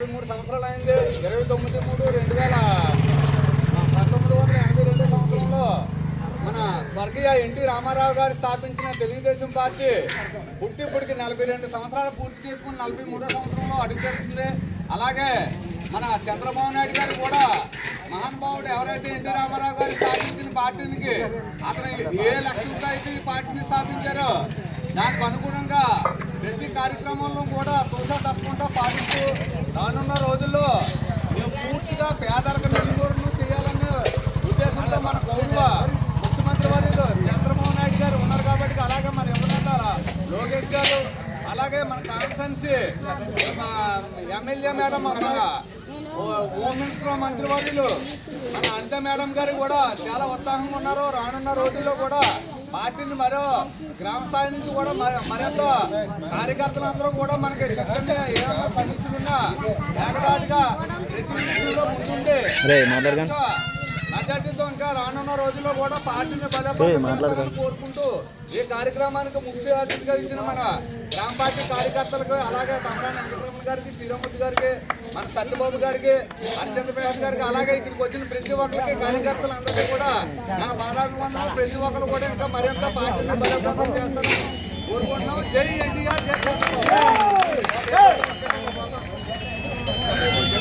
ఇరవై మూడు సంవత్సరాలు అయింది. ఇరవై తొమ్మిది మూడు రెండు వేల పంతొమ్మిది వందల ఎనభై రెండు సంవత్సరంలో మన స్వర్గీయ ఎన్టీ రామారావు గారు స్థాపించిన తెలుగుదేశం పార్టీ పుట్టి ఇప్పటికి నలభై రెండు సంవత్సరాలు పూర్తి చేసుకుని నలభై మూడో సంవత్సరంలో అడుగుతుంది అలాగే మన చంద్రబాబు నాయుడు గారు కూడా మహానుభావుడు ఎవరైతే ఎన్టీ రామారావు గారు స్థాపించిన పార్టీకి అతను ఏ లక్ష్యంతో అయితే ఈ పార్టీని స్థాపించారో దానికి అనుగుణంగా ప్రతి కార్యక్రమంలో కూడా చూసా తప్పకుండా పాటిస్తూ రానున్న రోజుల్లో మేము పూర్తిగా పేదరిక నిర్మూలన చేయాలనే ఉద్దేశంతో మన గౌరవ ముఖ్యమంత్రి వర్యులు చంద్రబాబు నాయుడు గారు ఉన్నారు కాబట్టి అలాగే మన ఎవరైనా లోకేష్ గారు అలాగే మన కాన్స్టెన్సీ ఎమ్మెల్యే మేడం మన హోమ్ మినిస్టర్ మంత్రివర్యులు మన అంత మేడం గారు కూడా చాలా ఉత్సాహంగా ఉన్నారు. రానున్న రోజుల్లో కూడా పార్టీని మరో గ్రామ స్థాయి నుంచి కూడా మరి- మరింత కార్యకర్తలందరూ కూడా మనకి ఏమైనా సమస్యలున్నా ఏకదాటిగా ప్రతి ముందుండి మెజార్టీతో ఇంకా రానున్న రోజుల్లో కూడా పార్టీని బలపడాలని కోరుకుంటూ ఈ కార్యక్రమానికి ముఖ్య అతిథిగా ఇచ్చిన మన గ్రామ పార్టీ కార్యకర్తలకు అలాగే తమరా వెంకటరమణ గారికి శ్రీరామూర్తి గారికి మన సత్యబాబు గారికి హరిచంద్రప్రసాద్ గారికి అలాగే ఇక్కడికి వచ్చిన ప్రతి ఒక్కరికి కార్యకర్తలందరికీ కూడా నా బాధాభివందనాలు ప్రతి ఒక్కరు కూడా ఇంకా మరింత పార్టీని బలోపేతం చేస్తారని కోరుకుంటున్నాం. జై ఎన్టీఆర్ జై